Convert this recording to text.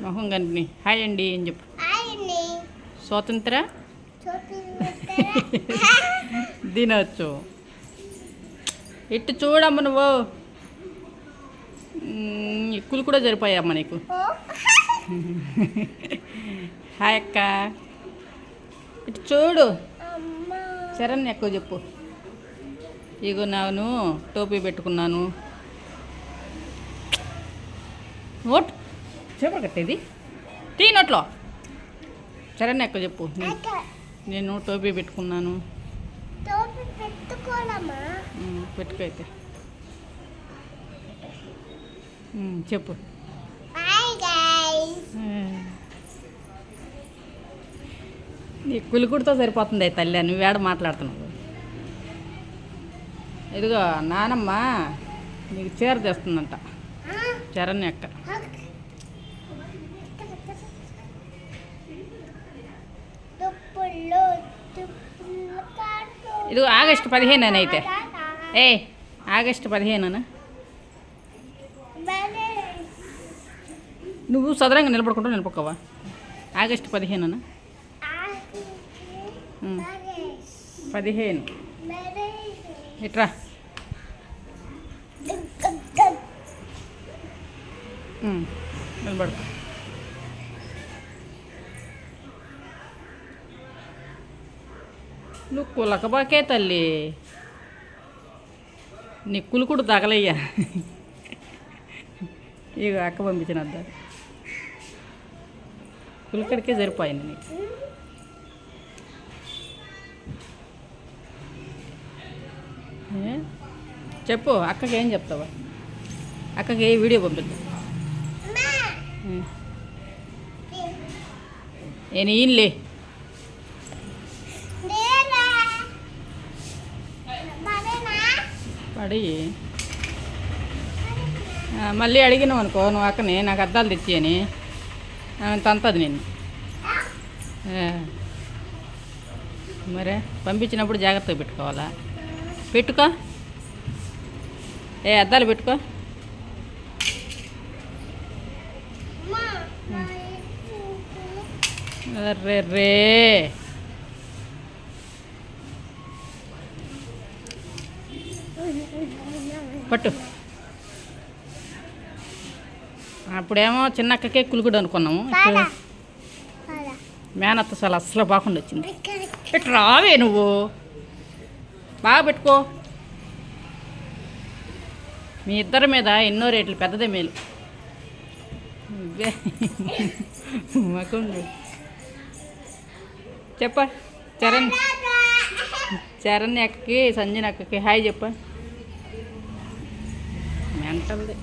మొహం కనిపి హాయ్ అండి అని చెప్పు. స్వాతంత్ర? దినోత్సవం. ఇటు చూడమ్మ నువ్వు. ఎక్కులు కూడా సరిపోయామ్మ నీకు. హాయ్ అక్క. ఇటు చూడు. చరణ్ ఎక్కువ చెప్పు. ఇగో నేను టోపీ పెట్టుకున్నాను. ఓట్. చేపలు కట్టేది? తీ నోట్లో. చరణ్ ఎక్కువ చెప్పు. అక్క. నేను టోపీ పెట్టుకున్నాను. టోపీ పెట్టుకోవాలమ్మా. ఉమ్, పెట్టుకో అయితే. ఉమ్, చెప్పు. నీ కులికుడితో సరిపోతుంది తల్లి నువ్వు ఏడ మాట్లాడుతున్నావు? ఇదిగో నానమ్మ నీకు చీర తెస్తుందంట. చరణ్ అక్క. కాటు ఇదిగో ఆగస్టు పదిహేను అని అయితే. ఏ ఆగస్టు పదిహేను నువ్వు సదరంగా నిలబడుకుంటూ నిలబడుకోవా ఆగస్టు పదిహేను పదిహేను. ఇట్రా. నిలబడుకో. నువ్వు కులకబాకే తల్లి. నీ కులుకుడు తగలయ్యా. ఇక అక్క పంపించిన అద్దా. కులికడికే సరిపోయింది నీకు? చెప్పు అక్కకి ఏం చెప్తావా? అక్కకి ఏ వీడియో పంపిద్దాం? నేను ఈయనలే ఆ, మళ్ళీ అడిగినావు అనుకో నువ్వు అక్కని నాకు అద్దాలు తెచ్చి అని. ఆమె తంతది నేను. మరే పంపించినప్పుడు జాగ్రత్తగా పెట్టుకోవాలా? పెట్టుకో. ఏ అద్దాలు పెట్టుకో. అర్రే రే. పట్టు. అప్పుడేమో చిన్న అక్కకే కులుకుడు అనుకున్నాము. మేనత్త అసలు అస్సలు బాగుండి వచ్చింది ఇటు రావే నువ్వు. బాగా పెట్టుకో. మీ ఇద్దరి మీద ఎన్నో రేట్లు పెద్దదే మేలు. ఇవ్వే. మకం చూడు. చెప్ప. చరణ్. చరణ్ అక్కకి సంజన అక్కకి హాయ్ చెప్ప. మెంటల్ది